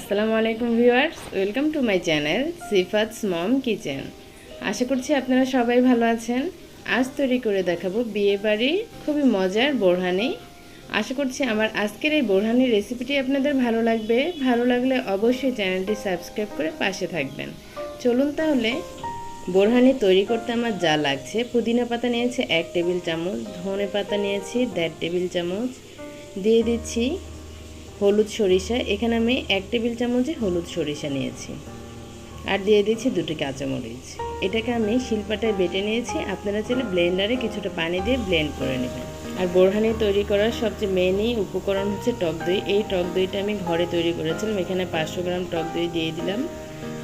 আসসালামু আলাইকুম viewers, welcome to my channel Sifat's mom kitchen. আশা করছি আপনারা সবাই ভালো আছেন। আজ তৈরি করে দেখাবো বিয়ে বাড়ির খুবই মজার বোরহানি। আশা করছি আমার আজকের এই বোরহানির রেসিপিটি আপনাদের ভালো লাগবে। ভালো লাগলে অবশ্যই চ্যানেলটি সাবস্ক্রাইব করে পাশে থাকবেন। চলুন তাহলে বোরহানি তৈরি করতে আমার যা লাগছে। পুদিনা পাতা নিয়েছি এক টেবিল চামচ, ধনে পাতা নিয়েছি দেড় টেবিল চামচ। দিয়ে দিচ্ছি হলুদ সরিষা, এখানে আমি এক টেবিল চামচে হলুদ সরিষা নিয়েছি। আর দিয়ে দিচ্ছি দুটি কাঁচামরিচ। এটাকে আমি শিলপাটায় বেটে নিয়েছি। আপনারা চাইলে ব্লেন্ডারে কিছুটা পানি দিয়ে ব্লেন্ড করে নেবেন। আর বোরহানি তৈরি করার সবচেয়ে মেনই উপকরণ হচ্ছে টক দই। এই টক দইটা আমি ঘরে তৈরি করেছিলাম। এখানে পাঁচশো গ্রাম টক দই দিয়ে দিলাম।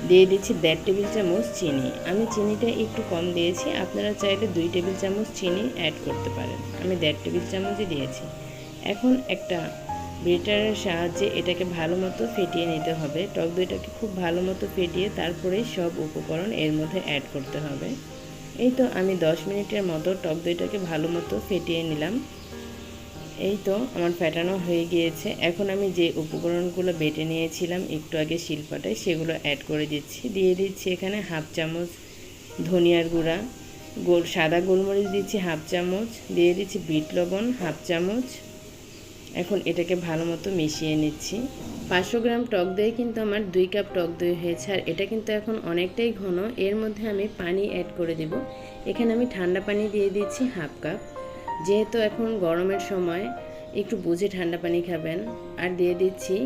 দিয়ে দিচ্ছি দেড় টেবিল চামচ চিনি। আমি চিনিটা একটু কম দিয়েছি। আপনারা চাইলে দুই টেবিল চামচ চিনি অ্যাড করতে পারেন। আমি দেড় টেবিল চামচই দিয়েছি। এখন একটা বিটারের সাহায্যে এটাকে ভালো মতো ফেটিয়ে নিতে হবে। টক দইটাকে খুব ভালো মতো ফেটিয়ে তারপরে সব উপকরণ এর মধ্যে অ্যাড করতে হবে। এই তো আমি 10 মিনিটের মতো টক দইটাকে ভালো মতো ফেটিয়ে নিলাম। এই তো আমার ফেটানো হয়ে গিয়েছে। এখন আমি যে উপকরণগুলো বেটে নিয়েছিলাম একটু আগে শিলপাটায় সেগুলো অ্যাড করে দিচ্ছি। দিয়ে দিচ্ছি এখানে হাফ চামচ ধনিয়ার গুঁড়া, গোল সাদা গোলমরিচ দিচ্ছি হাফ চামচ। দিয়ে দিচ্ছি বিট লবণ হাফ চামচ এখন এটাকে ভালো মতো মিশিয়ে নিচ্ছি। পাঁচশো গ্রাম টক দই কিন্তু আমার দুই কাপ টক দই হয়েছে আর এটা কিন্তু এখন অনেকটাই ঘন। এর মধ্যে আমি পানি অ্যাড করে দেব। এখানে আমি ঠান্ডা পানি দিয়ে দিচ্ছি হাফ কাপ। যেহেতু এখন গরমের সময়, একটু বুঝে ঠান্ডা পানি খাবেন। আর দিয়ে দিচ্ছি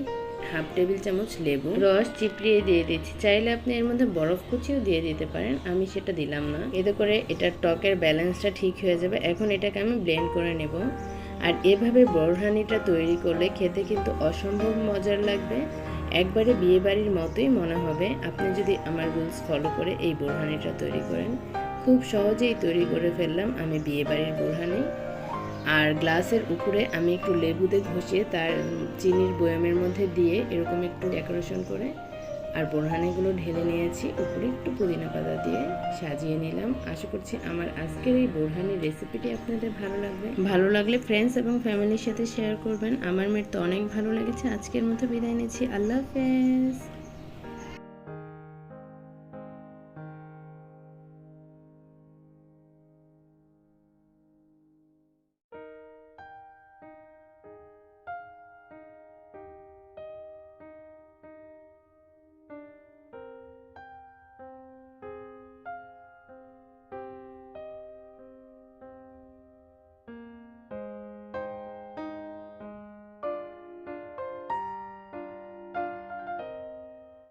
হাফ টেবিল চামচ লেবু। রস চিপড়িয়ে দিয়ে দিচ্ছি। চাইলে আপনি এর মধ্যে বরফ কুচিও দিয়ে দিতে পারেন। আমি সেটা দিলাম না। এতে করে এটার টকের ব্যালেন্সটা ঠিক হয়ে যাবে। এখন এটাকে আমি ব্লেন্ড করে নেব। আর এভাবে বোরহানিটা তৈরি করলে খেতে কিন্তু অসম্ভব মজার লাগবে। একবারে বিয়েবাড়ির মতোই মনে হবে। আপনি যদি আমার রুলস ফলো করে এই বোরহানিটা তৈরি করেন। খুব সহজেই তৈরি করে ফেললাম আমি বিয়ে বাড়ির বোরহানি আর গ্লাসের উপরে আমি একটু লেবুতে ঘষিয়ে তার চিনির বয়ামের মধ্যে দিয়ে এরকম একটু ডেকোরেশন করে আর বোরহানিগুলো ঢেলে নিয়েছি, উপরে একটু পুদিনা পাতা দিয়ে সাজিয়ে নিলাম। আশা করছি আমার আজকের এই বোরহানির রেসিপিটি আপনাদের ভালো লাগবে। ভালো লাগলে ফ্রেন্ডস এবং ফ্যামিলির সাথে শেয়ার করবেন। আমার মেয়ের তো অনেক ভালো লেগেছে। আজকের মতো বিদায় নিচ্ছি। আল্লাহ হাফেজ।